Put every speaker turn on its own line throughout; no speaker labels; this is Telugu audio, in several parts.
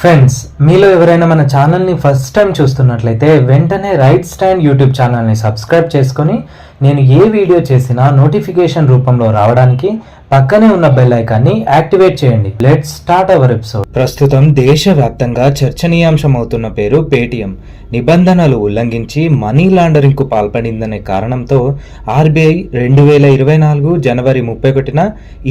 ఫ్రెండ్స్ మీలో ఎవరైనా మన ఛానల్ని ఫస్ట్ టైం చూస్తున్నట్లయితే వెంటనే రైట్ స్టాండ్ యూట్యూబ్ ఛానల్ని సబ్స్క్రైబ్ చేసుకొని నేను ఏ వీడియో చేసినా నోటిఫికేషన్ రూపంలో రావడానికి పక్కనే ఉన్న బెల్ ఐకాన్ని యాక్టివేట్ చేయండి. లెట్స్ స్టార్ట్ అవర్ ఎపిసోడ్ ప్రస్తుతం దేశవ్యాప్తంగా చర్చనీయాంశం అవుతున్న పేరు పేటిఎం నిబంధనలు ఉల్లంఘించి మనీ లాండరింగ్కు పాల్పడిందనే కారణంతో ఆర్బీఐ రెండు వేల ఇరవై నాలుగు జనవరి ముప్పై ఒకటిన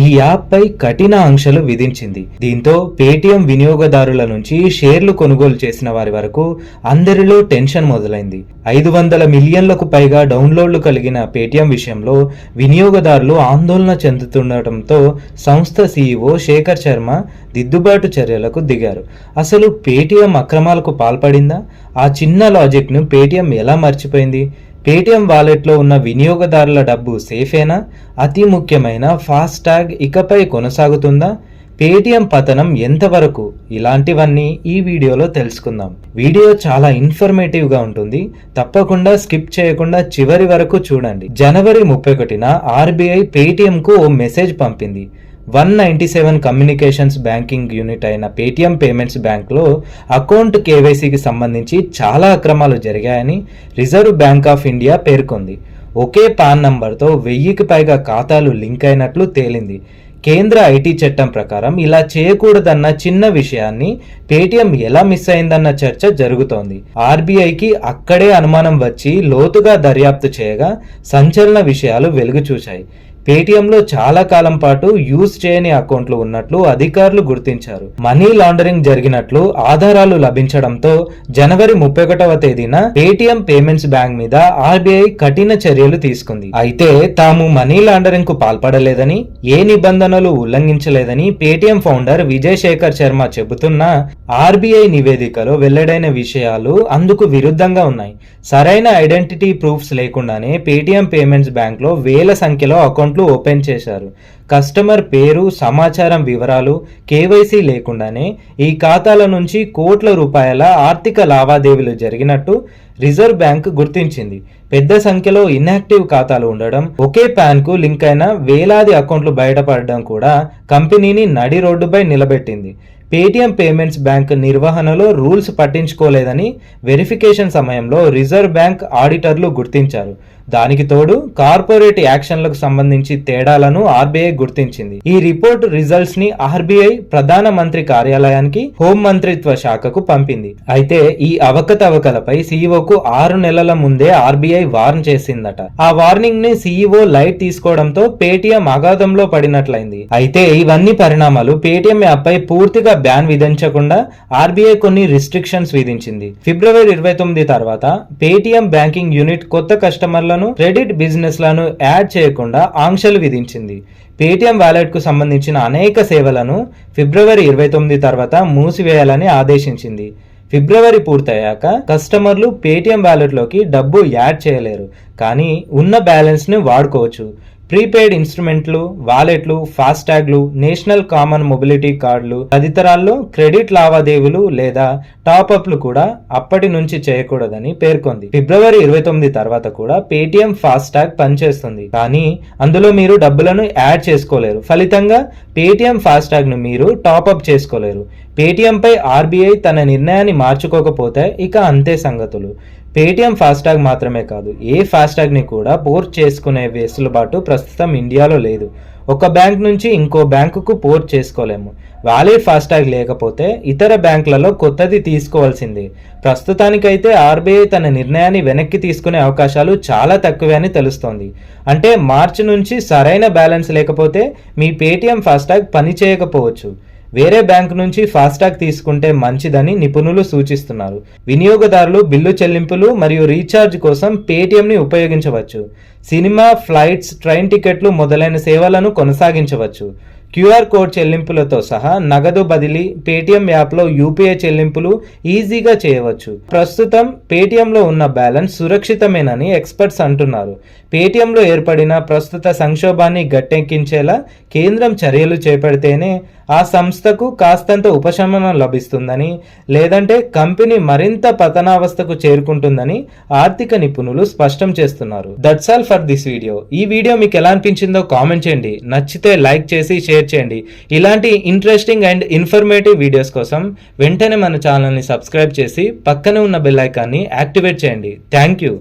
ఈ యాప్ పై కఠిన ఆంక్షలు విధించింది. దీంతో పేటిఎం వినియోగదారుల నుంచి షేర్లు కొనుగోలు చేసిన వారి వరకు అందరిలో టెన్షన్ మొదలైంది. ఐదు వందల మిలియన్లకు పైగా డౌన్లోడ్లు కలిగిన పేటిఎం విషయంలో వినియోగదారులు ఆందోళన చెందుతుండటంతో సంస్థ సీఈఓ శేఖర్ శర్మ దిద్దుబాటు చర్యలకు దిగారు. అసలు పేటీఎం అక్రమాలకు పాల్పడిందా? ఆ చిన్న లాజిక్ను పేటీఎం ఎలా మర్చిపోయింది? పేటీఎం వాలెట్లో ఉన్న వినియోగదారుల డబ్బు సేఫేనా? అతి ముఖ్యమైన ఫాస్టాగ్ ఇకపై కొనసాగుతుందా? పేటిఎం పతనం ఎంతవరకు? ఇలాంటివన్నీ ఈ వీడియోలో తెలుసుకుందాం. వీడియో చాలా ఇన్ఫర్మేటివ్గా ఉంటుంది. తప్పకుండా స్కిప్ చేయకుండా చివరి వరకు చూడండి. జనవరి ముప్పై ఒకటిన ఆర్బీఐ పేటిఎం కు ఓ మెసేజ్ పంపింది. One ninety seven communications banking unit అయిన పేటిఎం పేమెంట్స్ బ్యాంక్లో అకౌంట్ కేవైసీకి సంబంధించి చాలా అక్రమాలు జరిగాయని రిజర్వ్ బ్యాంక్ ఆఫ్ ఇండియా పేర్కొంది. ఒకే పాన్ నంబర్తో వెయ్యికి పైగా ఖాతాలు లింక్ అయినట్లు తేలింది. కేంద్ర ఐటీ చట్టం ప్రకారం ఇలా చేయకూడదన్న చిన్న విషయాన్ని పేటీఎం ఎలా మిస్ అయిందన్న చర్చ జరుగుతోంది. ఆర్బీఐకి అక్కడే అనుమానం వచ్చి లోతుగా దర్యాప్తు చేయగా సంచలన విషయాలు వెలుగు చూశాయి పేటిఎంలో చాలా కాలం పాటు యూజ్ చేయని అకౌంట్లు ఉన్నట్లు అధికారులు గుర్తించారు. మనీ లాండరింగ్ జరిగినట్లు ఆధారాలు లభించడంతో జనవరి ముప్పై ఒకటవ తేదీన పేటిఎం పేమెంట్స్ బ్యాంక్ మీద ఆర్బీఐ కఠిన చర్యలు తీసుకుంది. అయితే తాము మనీ లాండరింగ్కు పాల్పడలేదని ఏ నిబంధనలు ఉల్లంఘించలేదని పేటిఎం ఫౌండర్ విజయ్ శేఖర్ శర్మ చెబుతున్న ఆర్బీఐ నివేదికలో వెల్లడైన విషయాలు అందుకు విరుద్ధంగా ఉన్నాయి. సరైన ఐడెంటిటీ ప్రూఫ్స్ లేకుండానే పేటిఎం పేమెంట్స్ బ్యాంక్లో వేల సంఖ్యలో అకౌంట్లు ఓపెన్ చేశారు. కస్టమర్ పేరు సమాచారం వివరాలు కేవైసీ లేకుండానే ఈ ఖాతాల నుంచి కోట్ల రూపాయల ఆర్థిక లావాదేవీలు జరిగినట్టు రిజర్వ్ బ్యాంక్ గుర్తించింది. పెద్ద సంఖ్యలో ఇన్యాక్టివ్ ఖాతాలు ఉండడం ఒకే ప్యాన్కు కు లింక్ అయిన వేలాది అకౌంట్లు బయటపడడం కూడా కంపెనీని నడి రోడ్డుపై నిలబెట్టింది. పేటిఎం పేమెంట్స్ బ్యాంక్ నిర్వహణలో రూల్స్ పట్టించుకోలేదని వెరిఫికేషన్ సమయంలో రిజర్వ్ బ్యాంక్ ఆడిటర్లు గుర్తించారు. దానికి తోడు కార్పొరేట్ యాక్షన్లకు సంబంధించి తేడాలను ఆర్బీఐ గుర్తించింది. ఈ రిపోర్ట్ రిజల్ట్స్ని ఆర్బీఐ ప్రధాన మంత్రి కార్యాలయానికి హోం మంత్రిత్వ శాఖకు పంపింది. అయితే ఈ అవకతవకలపై సీఈఓకు ఆరు నెలల ముందే ఆర్బీఐ వార్న్ చేసిందట. ఆ వార్నింగ్ని సీఈఓ లైట్ తీసుకోవడంతో పేటిఎం అగాధంలో పడినట్లయింది. అయితే ఇవన్నీ పరిణామాలు పేటిఎం యాప్ పై పూర్తిగా బ్యాన్ విధించకుండా ఆర్బీఐ కొన్ని రిస్ట్రిక్షన్స్ విధించింది. ఫిబ్రవరి ఇరవై తొమ్మిది తర్వాత పేటిఎం బ్యాంకింగ్ యూనిట్ కొత్త కస్టమర్లను క్రెడిట్ బిజినెస్లను యాడ్ చేయకుండా ఆంక్షలు విధించింది. పేటిఎం వాలెట్కు సంబంధించిన అనేక సేవలను ఫిబ్రవరి ఇరవై తొమ్మిది తర్వాత మూసివేయాలని ఆదేశించింది. ఫిబ్రవరి పూర్తయ్యాక కస్టమర్లు పేటిఎం వ్యాలెట్లోకి డబ్బు యాడ్ చేయలేరు. కానీ ఉన్న బ్యాలెన్స్ని వాడుకోవచ్చు. ప్రీపెయిడ్ ఇన్స్ట్రుమెంట్లు వాలెట్లు ఫాస్టాగ్లు నేషనల్ కామన్ మొబిలిటీ కార్డులు తదితరాల్లో క్రెడిట్ లావాదేవీలు లేదా టాప్అప్లు కూడా అప్పటి నుంచి చేయకూడదని పేర్కొంది. ఫిబ్రవరి ఇరవై తొమ్మిది తర్వాత కూడా పేటిఎం ఫాస్టాగ్ పనిచేస్తుంది. కానీ అందులో మీరు డబ్బులను యాడ్ చేసుకోలేరు. ఫలితంగా పేటిఎం ఫాస్టాగ్ను మీరు టాపప్ చేసుకోలేరు. పేటిఎంపై ఆర్బీఐ తన నిర్ణయాన్ని మార్చుకోకపోతే ఇక అంతే సంగతులు. పేటిఎం ఫాస్టాగ్ మాత్రమే కాదు ఏ ఫాస్టాగ్ని కూడా పోర్ట్ చేసుకునే వెసులుబాటు ప్రస్తుతం ఇండియాలో లేదు. ఒక బ్యాంక్ నుంచి ఇంకో బ్యాంకుకు పోర్ట్ చేసుకోలేము. వ్యాలిడ్ ఫాస్టాగ్ లేకపోతే ఇతర బ్యాంకులలో కొత్తది తీసుకోవాల్సింది. ప్రస్తుతానికైతే ఆర్బీఐ తన నిర్ణయాన్ని వెనక్కి తీసుకునే అవకాశాలు చాలా తక్కువే అని తెలుస్తోంది. అంటే మార్చి నుంచి సరైన బ్యాలెన్స్ లేకపోతే మీ పేటిఎం ఫాస్టాగ్ పనిచేయకపోవచ్చు వేరే బ్యాంకు నుంచి ఫాస్టాగ్ తీసుకుంటే మంచిదని నిపుణులు సూచిస్తున్నారు. వినియోగదారులు బిల్లు చెల్లింపులు మరియు రీఛార్జ్ కోసం పేటిఎంని ఉపయోగించవచ్చు. సినిమా ఫ్లైట్స్ ట్రైన్ టికెట్లు మొదలైన సేవలను కొనసాగించవచ్చు. క్యూఆర్ కోడ్ చెల్లింపులతో సహా నగదు బదిలీ పేటిఎం యాప్లో యూపీఐ చెల్లింపులు ఈజీగా చేయవచ్చు. ప్రస్తుతం పేటిఎంలో ఉన్న బ్యాలెన్స్ సురక్షితమేనని ఎక్స్పర్ట్స్ అంటున్నారు. పేటీఎంలో ఏర్పడిన ప్రస్తుత సంక్షోభాన్ని గట్టెక్కించేలా కేంద్రం చర్యలు చేపడితేనే ఆ సంస్థకు కాస్తంత ఉపశమనం లభిస్తుందని లేదంటే కంపెనీ మరింత పతనావస్థకు చేరుకుంటుందని ఆర్థిక నిపుణులు స్పష్టం చేస్తున్నారు. That's all for this video ఈ వీడియో మీకు ఎలా అనిపించిందో కామెంట్ చేయండి. నచ్చితే లైక్ చేసి షేర్ చేయండి. ఇలాంటి ఇంట్రెస్టింగ్ అండ్ ఇన్ఫర్మేటివ్ వీడియోస్ కోసం వెంటనే మన ఛానల్ని సబ్స్క్రైబ్ చేసి పక్కనే ఉన్న బెల్ ఐకాన్ని యాక్టివేట్ చేయండి. Thank you